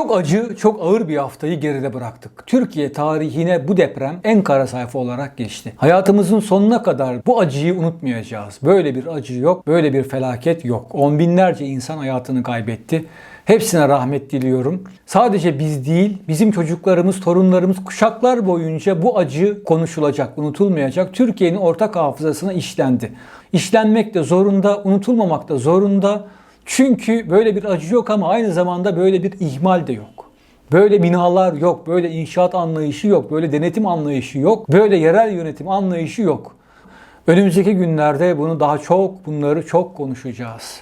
Çok acı, çok ağır bir haftayı geride bıraktık. Türkiye tarihine bu deprem en kara sayfa olarak geçti. Hayatımızın sonuna kadar bu acıyı unutmayacağız. Böyle bir acı yok, böyle bir felaket yok. On binlerce insan hayatını kaybetti. Hepsine rahmet diliyorum. Sadece biz değil, bizim çocuklarımız, torunlarımız kuşaklar boyunca bu acı konuşulacak, unutulmayacak. Türkiye'nin ortak hafızasına işlendi. İşlenmek de zorunda, unutulmamak da zorunda. Çünkü böyle bir acı yok ama aynı zamanda böyle bir ihmal de yok. Böyle binalar yok, böyle inşaat anlayışı yok, böyle denetim anlayışı yok, böyle yerel yönetim anlayışı yok. Önümüzdeki günlerde bunu daha çok, bunları çok konuşacağız.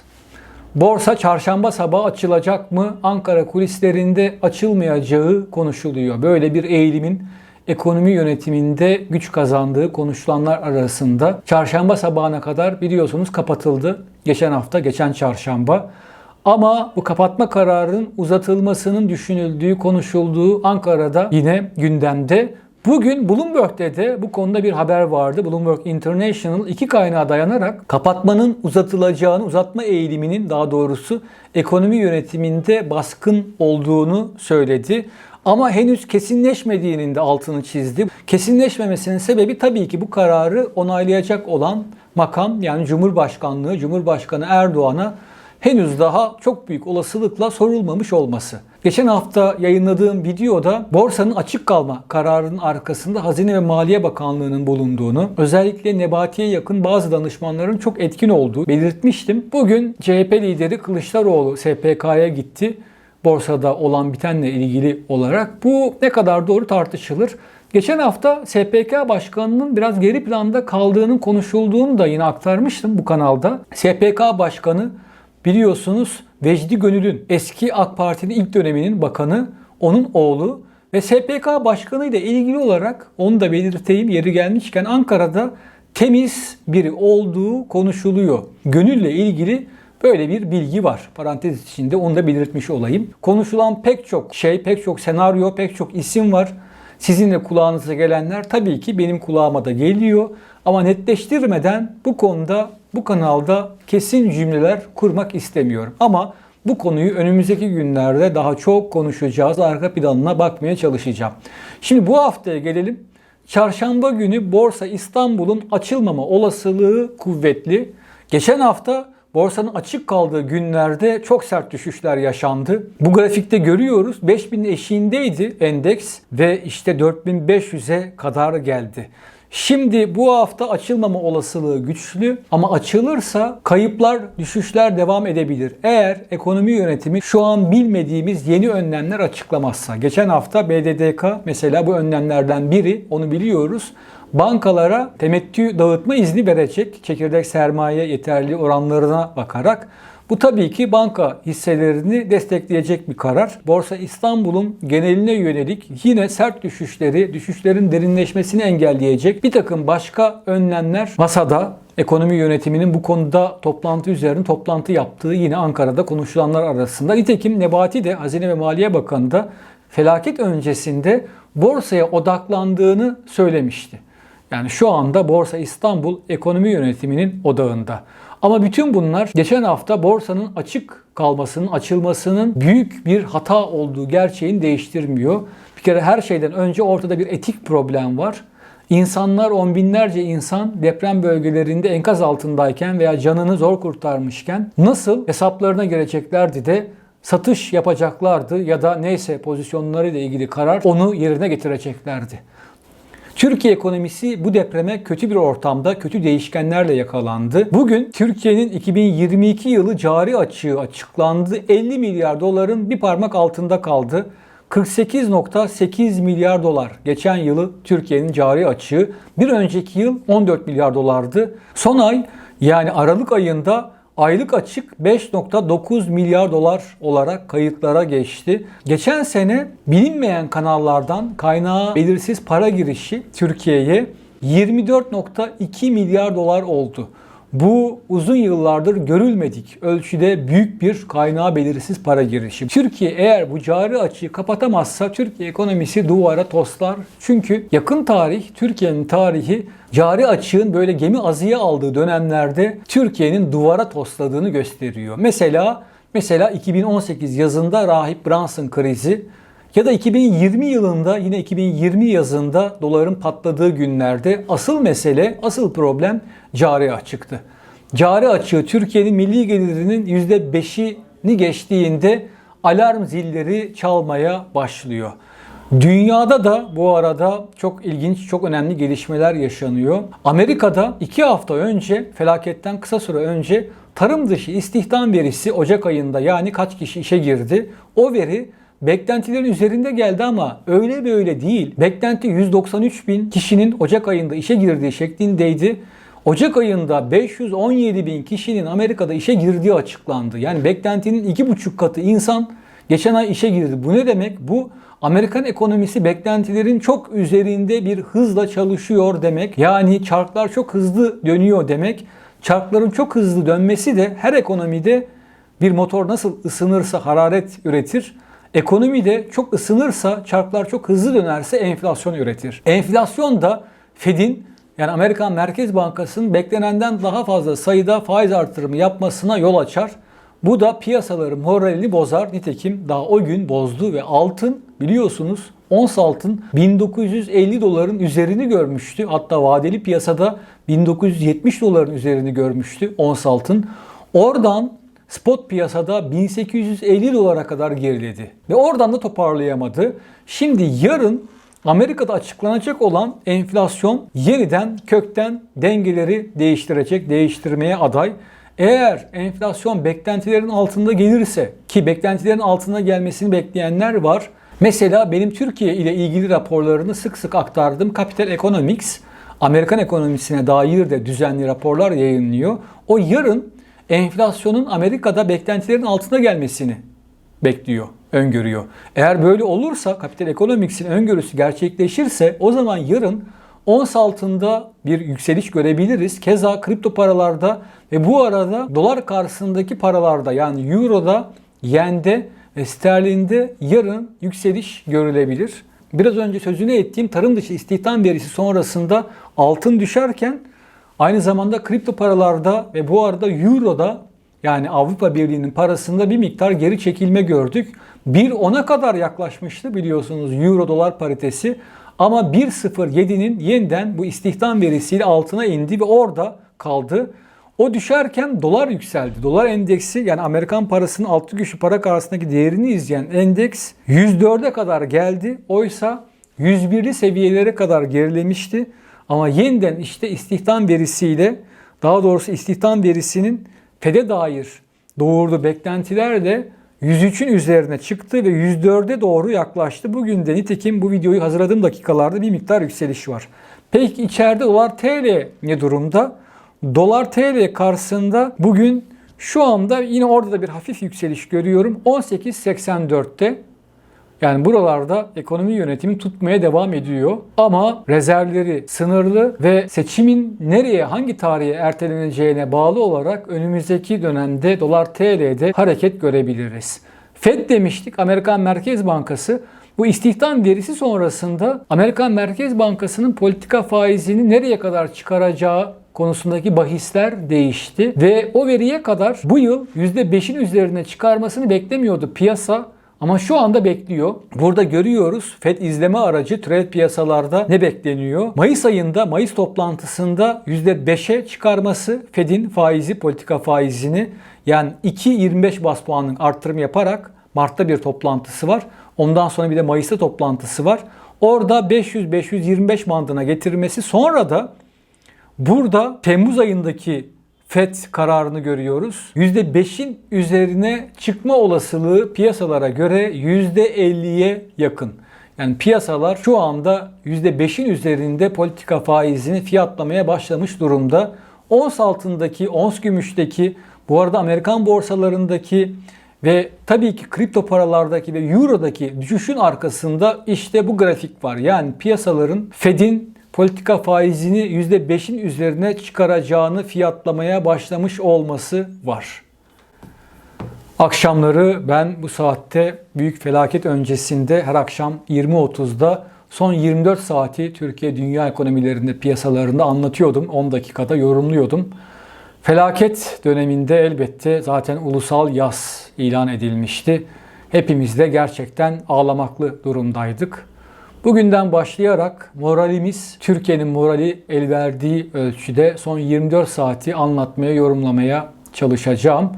Borsa çarşamba sabahı açılacak mı? Ankara kulislerinde açılmayacağı konuşuluyor. Böyle bir eğilimin ekonomi yönetiminde güç kazandığı konuşulanlar arasında çarşamba sabahına kadar biliyorsunuz kapatıldı. Geçen hafta, geçen çarşamba. Ama bu kapatma kararının uzatılmasının düşünüldüğü, konuşulduğu Ankara'da yine gündemde. Bugün Bloomberg'de de bu konuda bir haber vardı. Bloomberg International iki kaynağa dayanarak kapatmanın uzatılacağını, uzatma eğiliminin daha doğrusu ekonomi yönetiminde baskın olduğunu söyledi. Ama henüz kesinleşmediğinin de altını çizdi. Kesinleşmemesinin sebebi tabii ki bu kararı onaylayacak olan makam yani Cumhurbaşkanlığı, Cumhurbaşkanı Erdoğan'a henüz daha çok büyük olasılıkla sorulmamış olması. Geçen hafta yayınladığım videoda borsanın açık kalma kararının arkasında Hazine ve Maliye Bakanlığı'nın bulunduğunu, özellikle Nebati'ye yakın bazı danışmanların çok etkin olduğu belirtmiştim. Bugün CHP lideri Kılıçdaroğlu SPK'ya gitti. Borsada olan bitenle ilgili olarak bu ne kadar doğru tartışılır. Geçen hafta SPK Başkanı'nın biraz geri planda kaldığının konuşulduğunu da yine aktarmıştım bu kanalda. SPK Başkanı biliyorsunuz Vecdi Gönül'ün eski AK Parti'nin ilk döneminin bakanı, onun oğlu ve SPK Başkanı ile ilgili olarak onu da belirteyim yeri gelmişken Ankara'da temiz biri olduğu konuşuluyor. Gönül'le ilgili böyle bir bilgi var. Parantez içinde onu da belirtmiş olayım. Konuşulan pek çok şey, pek çok senaryo, pek çok isim var. Sizinle kulağınıza gelenler tabii ki benim kulağıma da geliyor. Ama netleştirmeden bu konuda bu kanalda kesin cümleler kurmak istemiyorum. Ama bu konuyu önümüzdeki günlerde daha çok konuşacağız. Arka planına bakmaya çalışacağım. Şimdi bu haftaya gelelim. Çarşamba günü Borsa İstanbul'un açılmama olasılığı kuvvetli. Geçen hafta borsanın açık kaldığı günlerde çok sert düşüşler yaşandı. Bu grafikte görüyoruz 5000 eşiğindeydi endeks ve işte 4500'e kadar geldi. Şimdi bu hafta açılmama olasılığı güçlü ama açılırsa kayıplar, düşüşler devam edebilir. Eğer ekonomi yönetimi şu an bilmediğimiz yeni önlemler açıklamazsa. Geçen hafta BDDK mesela bu önlemlerden biri onu biliyoruz. Bankalara temettü dağıtma izni verecek çekirdek sermaye yeterli oranlarına bakarak. Bu tabii ki banka hisselerini destekleyecek bir karar. Borsa İstanbul'un geneline yönelik yine sert düşüşleri, düşüşlerin derinleşmesini engelleyecek bir takım başka önlemler masada. Ekonomi yönetiminin bu konuda toplantı üzerine toplantı yaptığı yine Ankara'da konuşulanlar arasında. Nitekim Nebati de Hazine ve Maliye Bakanı da felaket öncesinde borsaya odaklandığını söylemişti. Yani şu anda Borsa İstanbul ekonomi yönetiminin odağında. Ama bütün bunlar geçen hafta borsanın açık kalmasının, açılmasının büyük bir hata olduğu gerçeğini değiştirmiyor. Bir kere her şeyden önce ortada bir etik problem var. İnsanlar, on binlerce insan deprem bölgelerinde enkaz altındayken veya canını zor kurtarmışken nasıl hesaplarına gireceklerdi de satış yapacaklardı ya da neyse pozisyonlarıyla ilgili karar onu yerine getireceklerdi. Türkiye ekonomisi bu depreme kötü bir ortamda, kötü değişkenlerle yakalandı. Bugün Türkiye'nin 2022 yılı cari açığı açıklandı. 50 milyar doların bir parmak altında kaldı. 48.8 milyar dolar geçen yılı Türkiye'nin cari açığı. Bir önceki yıl 14 milyar dolardı. Son ay yani Aralık ayında aylık açık 5.9 milyar dolar olarak kayıtlara geçti. Geçen sene bilinmeyen kanallardan kaynağı belirsiz para girişi Türkiye'ye 24.2 milyar dolar oldu. Bu uzun yıllardır görülmedik ölçüde büyük bir kaynağı belirsiz para girişi. Türkiye eğer bu cari açığı kapatamazsa Türkiye ekonomisi duvara toslar. Çünkü yakın tarih Türkiye'nin tarihi cari açığın böyle gemi azıya aldığı dönemlerde Türkiye'nin duvara tosladığını gösteriyor. Mesela Mesela 2018 yazında Rahip Brunson krizi ya da 2020 yılında yine 2020 yazında doların patladığı günlerde asıl mesele, asıl problem cari açıktı. Cari açığı Türkiye'nin milli gelirinin %5'ini geçtiğinde alarm zilleri çalmaya başlıyor. Dünyada da bu arada çok ilginç, çok önemli gelişmeler yaşanıyor. Amerika'da 2 hafta önce, felaketten kısa süre önce tarım dışı istihdam verisi Ocak ayında yani kaç kişi işe girdi. O veri beklentilerin üzerinde geldi ama öyle böyle değil. Beklenti 193 bin kişinin Ocak ayında işe girdiği şeklindeydi. Ocak ayında 517 bin kişinin Amerika'da işe girdiği açıklandı. Yani beklentinin 2,5 katı insan geçen ay işe girdi. Bu ne demek? Bu Amerikan ekonomisi beklentilerin çok üzerinde bir hızla çalışıyor demek. Yani çarklar çok hızlı dönüyor demek. Çarkların çok hızlı dönmesi de her ekonomide bir motor nasıl ısınırsa hararet üretir. Ekonomide çok ısınırsa, çarklar çok hızlı dönerse enflasyon üretir. Enflasyon da Fed'in yani Amerikan Merkez Bankası'nın beklenenden daha fazla sayıda faiz artırımı yapmasına yol açar. Bu da piyasaların moralini bozar. Nitekim daha o gün bozdu ve altın biliyorsunuz ons altın 1950 doların üzerini görmüştü. Hatta vadeli piyasada 1970 doların üzerini görmüştü ons altın. Oradan spot piyasada 1850 dolara kadar geriledi. Ve oradan da toparlayamadı. Şimdi yarın Amerika'da açıklanacak olan enflasyon yeniden kökten dengeleri değiştirecek, değiştirmeye aday. Eğer enflasyon beklentilerin altında gelirse ki beklentilerin altında gelmesini bekleyenler var. Mesela benim Türkiye ile ilgili raporlarını sık sık aktardığım Capital Economics Amerikan ekonomisine dair de düzenli raporlar yayınlıyor. O yarın enflasyonun Amerika'da beklentilerin altına gelmesini bekliyor, öngörüyor. Eğer böyle olursa Capital Economics'in öngörüsü gerçekleşirse o zaman yarın ons altında bir yükseliş görebiliriz. Keza kripto paralarda ve bu arada dolar karşısındaki paralarda yani euroda, yende ve sterlinde yarın yükseliş görülebilir. Biraz önce sözünü ettiğim tarım dışı istihdam verisi sonrasında altın düşerken aynı zamanda kripto paralarda ve bu arada euroda yani Avrupa Birliği'nin parasında bir miktar geri çekilme gördük. 1.10'a kadar yaklaşmıştı biliyorsunuz euro dolar paritesi. Ama 1.07'nin yeniden bu istihdam verisiyle altına indi ve orada kaldı. O düşerken dolar yükseldi. Dolar endeksi yani Amerikan parasının altı güçlü para karşısındaki değerini izleyen endeks 104'e kadar geldi. Oysa 101'li seviyelere kadar gerilemişti. Ama yeniden işte istihdam verisiyle daha doğrusu istihdam verisinin FED'e dair doğurduğu beklentilerle 103'ün üzerine çıktı ve 104'e doğru yaklaştı. Bugün de nitekim bu videoyu hazırladığım dakikalarda bir miktar yükseliş var. Peki içeride dolar TL ne durumda? Dolar TL karşısında bugün şu anda yine orada da bir hafif yükseliş görüyorum. 18.84'te yani buralarda ekonomi yönetimi tutmaya devam ediyor. Ama rezervleri sınırlı ve seçimin nereye, hangi tarihe erteleneceğine bağlı olarak önümüzdeki dönemde dolar TL'de hareket görebiliriz. Fed demiştik, Amerikan Merkez Bankası bu istihdam verisi sonrasında Amerikan Merkez Bankası'nın politika faizini nereye kadar çıkaracağı konusundaki bahisler değişti ve o veriye kadar bu yıl %5'in üzerine çıkarmasını beklemiyordu piyasa. Ama şu anda bekliyor. Burada görüyoruz FED izleme aracı trade piyasalarda ne bekleniyor? Mayıs ayında, Mayıs toplantısında %5'e çıkarması FED'in faizi, politika faizini yani 2.25 bas puanlık arttırım yaparak Mart'ta bir toplantısı var. Ondan sonra bir de Mayıs'ta toplantısı var. Orada 500-525 bandına getirmesi sonra da burada Temmuz ayındaki FED kararını görüyoruz. %5'in üzerine çıkma olasılığı piyasalara göre %50'ye yakın. Yani piyasalar şu anda %5'in üzerinde politika faizini fiyatlamaya başlamış durumda. Ons altındaki, ons gümüşteki, bu arada Amerikan borsalarındaki ve tabii ki kripto paralardaki ve eurodaki düşüşün arkasında işte bu grafik var. Yani piyasaların Fed'in politika faizini %5'in üzerine çıkaracağını fiyatlamaya başlamış olması var. Akşamları ben bu saatte büyük felaket öncesinde her akşam 20.30'da son 24 saati Türkiye dünya ekonomilerinde piyasalarında anlatıyordum. 10 dakikada yorumluyordum. Felaket döneminde elbette zaten ulusal yas ilan edilmişti. Hepimiz de gerçekten ağlamaklı durumdaydık. Bugünden başlayarak moralimiz, Türkiye'nin morali el verdiği ölçüde son 24 saati anlatmaya, yorumlamaya çalışacağım.